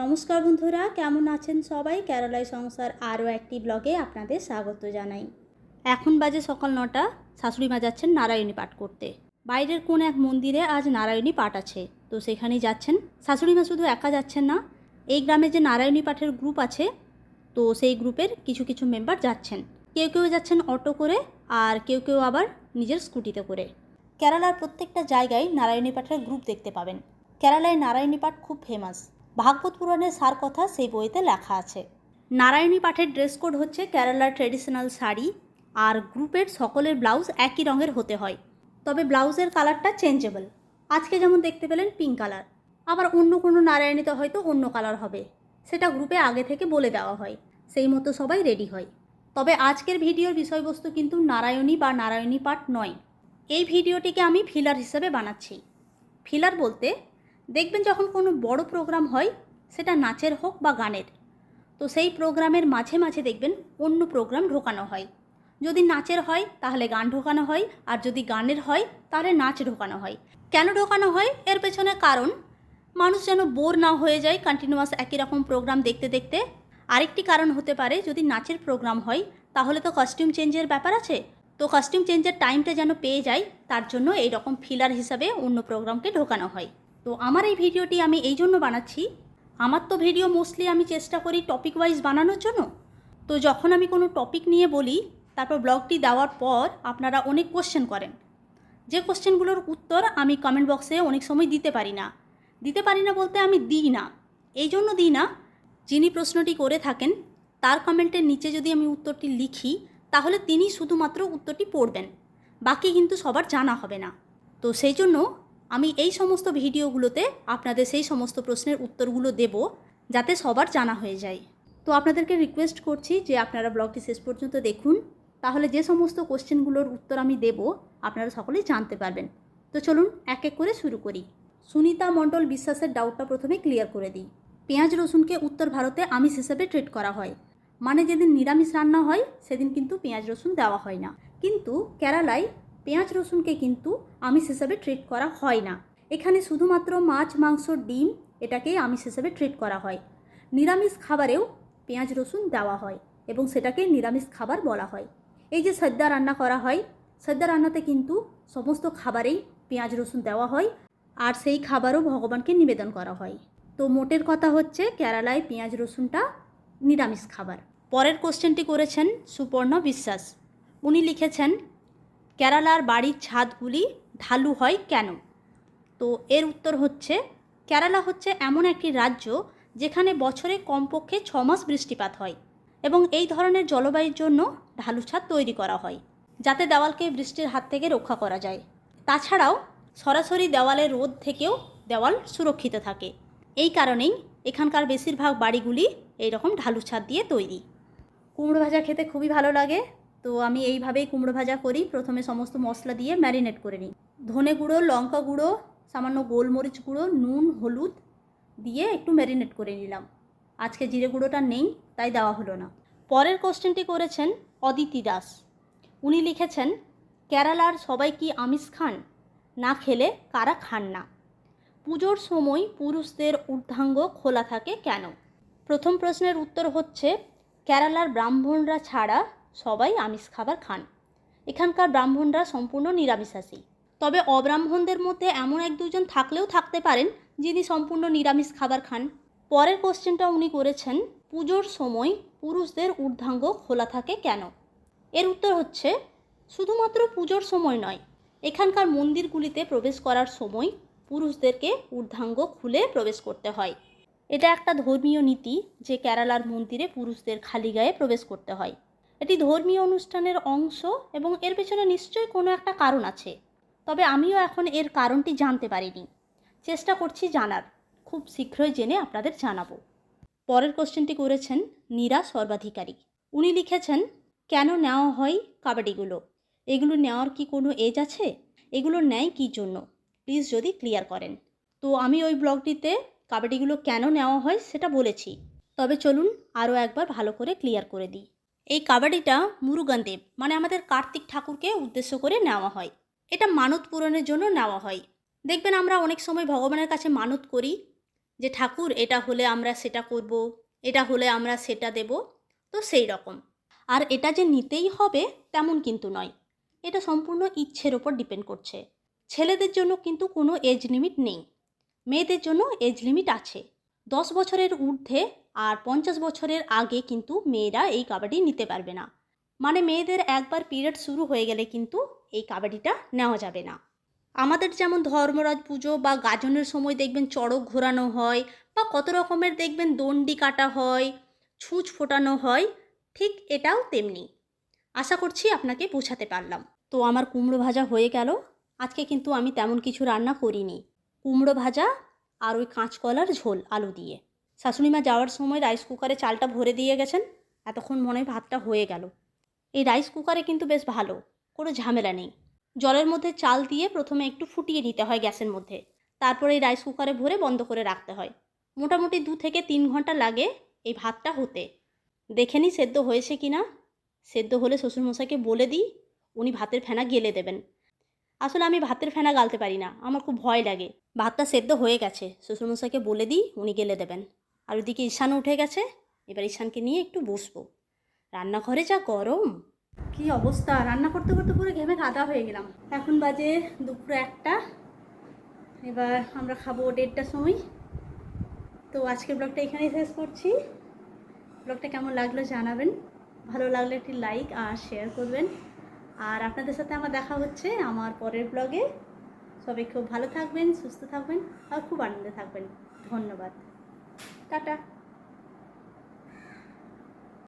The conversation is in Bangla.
নমস্কার বন্ধুরা, কেমন আছেন সবাই? কেরালায় সংসার আরও একটি ব্লগে আপনাদের স্বাগত জানাই। এখন বাজে সকাল নটা, শাশুড়ি মা যাচ্ছেন নারায়ণী পাঠ করতে। বাইরের কোন এক মন্দিরে আজ নারায়ণী পাঠ আছে, তো সেখানেই যাচ্ছেন। শাশুড়ি মা শুধু একা যাচ্ছেন না, এই গ্রামে যে নারায়ণী পাঠের গ্রুপ আছে, তো সেই গ্রুপের কিছু কিছু মেম্বার যাচ্ছেন। কেউ কেউ যাচ্ছেন অটো করে, আর কেউ কেউ আবার নিজের স্কুটিতে করে। কেরালার প্রত্যেকটা জায়গায় নারায়ণী পাঠের গ্রুপ দেখতে পাবেন। কেরালায় নারায়ণী পাঠ খুব ফেমাস ভাগবত পুরাণের সার কথা সেই বইতে লেখা আছে। নারায়ণী পাঠের ড্রেস কোড হচ্ছে কেরালার ট্রেডিশনাল শাড়ি, আর গ্রুপের সকলের ব্লাউজ একই রঙের হতে হয়। তবে ব্লাউজের কালারটা চেঞ্জেবল আজকে যেমন দেখতে পেলেন পিঙ্ক কালার আবার অন্য কোনো নারায়ণীতে হয়তো অন্য কালার হবে। সেটা গ্রুপে আগে থেকে বলে দেওয়া হয়। সেই মতো সবাই রেডি হয়। তবে আজকের ভিডিওর বিষয়বস্তু কিন্তু নারায়ণী বা নারায়ণী পাঠ নয়। এই ভিডিওটিকে আমি ফিলার হিসেবে বানাচ্ছি। ফিলার বলতে দেখবেন যখন কোনো বড় প্রোগ্রাম হয়, সেটা নাচের হোক বা গানের, তো সেই প্রোগ্রামের মাঝে মাঝে দেখবেন অন্য প্রোগ্রাম ঢোকানো হয়। যদি নাচের হয়, তাহলে গান ঢোকানো হয়, আর যদি গানের হয়, তাহলে নাচ ঢোকানো হয়। কেন ঢোকানো হয়? এর পেছনে কারণ, মানুষ যেন বোর না হয়ে যায় কন্টিনিউয়াস একই রকম প্রোগ্রাম দেখতে দেখতে। আরেকটি কারণ হতে পারে, যদি নাচের প্রোগ্রাম হয়, তাহলে তো কস্টিউম চেঞ্জের ব্যাপার আছে। তো কস্টিউম চেঞ্জের টাইমটা যেন পেয়ে যায়, তার জন্য এই রকম ফিলার হিসাবে অন্য প্রোগ্রামকে ঢোকানো হয়। তো আমার এই ভিডিওটি আমি এই জন্য বানাচ্ছি। আমার তো ভিডিও মোস্টলি আমি চেষ্টা করি টপিক ওয়াইজ বানানোর জন্য। তো যখন আমি কোনো টপিক নিয়ে বলি, তারপর ব্লগটি দেওয়ার পর আপনারা অনেক কোশ্চেন করেন। যে কোশ্চেনগুলোর উত্তর আমি কমেন্ট বক্সে অনেক সময় দিতে পারি না। দিতে পারি না বলতে আমি দিই না। এই জন্য দিই না। যিনি প্রশ্নটি করে থাকেন, তার কমেন্টের নিচে যদি আমি উত্তরটি লিখি, তাহলে তিনি শুধুমাত্র উত্তরটি পড়বেন। বাকি কিন্তু সবার জানা হবে না। তো সেই জন্য আমি এই সমস্ত ভিডিওগুলোতে আপনাদের সেই সমস্ত প্রশ্নের উত্তরগুলো দেব, যাতে সবার জানা হয়ে যায়। তো আপনাদেরকে রিকোয়েস্ট করছি যে আপনারা ব্লগটি শেষ পর্যন্ত দেখুন। তাহলে যে সমস্ত কোশ্চেনগুলোর উত্তর আমি দেব, আপনারা সকলেই জানতে পারবেন। তো চলুন এক এক করে শুরু করি। সুনিতা মণ্ডল বিশ্বাসের ডাউটটা প্রথমে ক্লিয়ার করে দিই। পেঁয়াজ রসুনকে উত্তর ভারতে আমিষ হিসেবে ট্রিট করা হয়। মানে যেদিন নিরামিষ রান্না হয়, সেদিন কিন্তু পেঁয়াজ রসুন দেওয়া হয় না। কিন্তু কেরালায় পেঁয়াজ রসুনকে কিন্তু আমিষ হিসাবে ট্রিট করা হয় না। এখানে শুধুমাত্র মাছ, মাংস, ডিম এটাকেই আমিষ হিসেবে ট্রিট করা হয়। নিরামিষ খাবারেও পেঁয়াজ রসুন দেওয়া হয় এবং সেটাকে নিরামিষ খাবার বলা হয়। এই যে সদ্যা রান্না করা হয় সদ্যা রান্নাতে কিন্তু সমস্ত খাবারেই পেঁয়াজ রসুন দেওয়া হয় আর সেই খাবারও ভগবানকে নিবেদন করা হয়। তো মোটের কথা হচ্ছে কেরালায় পেঁয়াজ রসুনটা নিরামিষ খাবার। পরের কোশ্চেনটি করেছেন সুপর্ণ বিশ্বাস। উনি লিখেছেন কেরালার বাড়ির ছাদগুলি ঢালু হয় কেন? তো এর উত্তর হচ্ছে, কেরালা হচ্ছে এমন একটি রাজ্য যেখানে বছরে কমপক্ষে ছ মাস বৃষ্টিপাত হয় এবং এই ধরনের জলবায়ুর জন্য ঢালু ছাদ তৈরি করা হয়, যাতে দেওয়ালকে বৃষ্টির হাত থেকে রক্ষা করা যায়। তাছাড়াও সরাসরি দেওয়ালের রোদ থেকেও দেওয়াল সুরক্ষিত থাকে। এই কারণেই এখানকার বেশিরভাগ বাড়িগুলি এইরকম ঢালু ছাদ দিয়ে তৈরি। কুমড়ো ভাজা খেতে খুবই ভালো লাগে। তো আমি এইভাবেই কুমড়ো ভাজা করি। প্রথমে সমস্ত মশলা দিয়ে ম্যারিনেট করে নিই। ধনে গুঁড়ো, লঙ্কা গুঁড়ো, সামান্য গোলমরিচ গুঁড়ো, নুন, হলুদ দিয়ে একটু ম্যারিনেট করে নিলাম। আজকে জিরে গুঁড়োটা নেই, তাই দেওয়া হলো না। পরের কোশ্চেনটি করেছেন অদিতি দাস। উনি লিখেছেন, কেরালার সবাই কি আমিষ খান? না খেলে কারা খান না? পুজোর সময় পুরুষদের ঊর্ধ্বাঙ্গ খোলা থাকে কেন? প্রথম প্রশ্নের উত্তর হচ্ছে, কেরালার ব্রাহ্মণরা ছাড়া সবাই আমিষ খাবার খান। এখানকার ব্রাহ্মণরা সম্পূর্ণ নিরামিষাশী। তবে অব্রাহ্মণদের মধ্যে এমন এক দুজন থাকলেও থাকতে পারেন যিনি সম্পূর্ণ নিরামিষ খাবার খান। পরের কোশ্চেনটা উনি করেছেন, পুজোর সময় পুরুষদের ঊর্ধ্বাঙ্গ খোলা থাকে কেন? এর উত্তর হচ্ছে, শুধুমাত্র পুজোর সময় নয়, এখানকার মন্দিরগুলিতে প্রবেশ করার সময় পুরুষদেরকে ঊর্ধ্বাঙ্গ খুলে প্রবেশ করতে হয়। এটা একটা ধর্মীয় নীতি যে কেরালার মন্দিরে পুরুষদের খালি গায়ে প্রবেশ করতে হয়। এটি ধর্মীয় অনুষ্ঠানের অংশ এবং এর পেছনে নিশ্চয়ই কোনো একটা কারণ আছে। তবে আমিও এখন এর কারণটি জানতে পারিনি। চেষ্টা করছি জানার। খুব শীঘ্রই জেনে আপনাদের জানাব। পরের কোশ্চেনটি করেছেন নীরা সর্বাধিকারী। উনি লিখেছেন, কেন নেওয়া হয় কাবাডিগুলো? এগুলো নেওয়ার কি কোনো এজ আছে? এগুলো নেয় কী জন্য? প্লিজ যদি ক্লিয়ার করেন। তো আমি ওই ব্লগটিতে কাবাডিগুলো কেন নেওয়া হয় সেটা বলেছি। তবে চলুন আরও একবার ভালো করে ক্লিয়ার করে দিই। এই কাবাডিটা মুরুগানদেব মানে আমাদের কার্তিক ঠাকুরকে উদ্দেশ্য করে নেওয়া হয়। এটা মানত পূরণের জন্য নেওয়া হয়। দেখবেন আমরা অনেক সময় ভগবানের কাছে মানত করি যে, ঠাকুর, এটা হলে আমরা সেটা করব, এটা হলে আমরা সেটা দেব। তো সেই রকম। আর এটা যে নিতেই হবে তেমন কিন্তু নয়। এটা সম্পূর্ণ ইচ্ছের ওপর ডিপেন্ড করছে। ছেলেদের জন্য কিন্তু কোনো এজ লিমিট নেই। মেয়েদের জন্য এজ লিমিট আছে। দশ বছরের ঊর্ধ্বে আর পঞ্চাশ বছরের আগে কিন্তু মেয়েরা এই কাবাডি নিতে পারবে না। মানে মেয়েদের একবার পিরিয়ড শুরু হয়ে গেলে কিন্তু এই কাবাডিটা নেওয়া যাবে না। আমাদের যেমন ধর্মরাজ পুজো বা গাজনের সময় দেখবেন চড়ক ঘোরানো হয় বা কত রকমের দেখবেন দণ্ডি কাটা হয়, ছুঁচ ফোটানো হয়, ঠিক এটাও তেমনি। আশা করছি আপনাকে বোঝাতে পারলাম। তো আমার কুমড়ো ভাজা হয়ে গেল। আজকে কিন্তু আমি তেমন কিছু রান্না করিনি। কুমড়ো ভাজা আর ওই কাঁচকলার ঝোল, আলু দিয়ে। শাশুড়িমা যাওয়ার সময় রাইস কুকারে চালটা ভরে দিয়ে গেছেন। এতক্ষণ মনে হয় ভাতটা হয়ে গেল। এই রাইস কুকারে কিন্তু বেশ ভালো, কোনো ঝামেলা নেই। জলের মধ্যে চাল দিয়ে প্রথমে একটু ফুটিয়ে নিতে হয় গ্যাসের মধ্যে। তারপরে এই রাইস কুকারে ভরে বন্ধ করে রাখতে হয়। মোটামুটি দু থেকে তিন ঘণ্টা লাগে এই ভাতটা হতে। দেখে নিই সেদ্ধ হয়েছে কি না সেদ্ধ হলে শ্বশুরমশাইকে বলে দিই, উনি ভাতের ফেনা গেলে দেবেন। আসলে আমি ভাতের ফেনা গালতে পারি না, আমার খুব ভয় লাগে। ভাতটা সেদ্ধ হয়ে গেছে, শ্বশুরমশাইকে বলে দিই, উনি গেলে দেবেন। আর ওদিকে ঈশান উঠে গেছে, এবার ঈশানকে নিয়ে একটু বসবো। রান্নাঘরে যা গরম, কি অবস্থা? রান্না করতে করতে পুরো ঘেমে কাদা হয়ে গেলাম। এখন বাজে দুপুর একটা, এবার আমরা খাব দেড়টার সময়। তো আজকের ব্লগটা এখানেই শেষ করছি। ব্লগটা কেমন লাগল জানাবেন। ভালো লাগলে একটি লাইক আর শেয়ার করবেন। আর আপনাদের সাথে আমার দেখা হচ্ছে আমার পরের ব্লগে সবাই খুব ভালো থাকবেন, সুস্থ থাকবেন আর খুব আনন্দে থাকবেন। ধন্যবাদ। টাটা।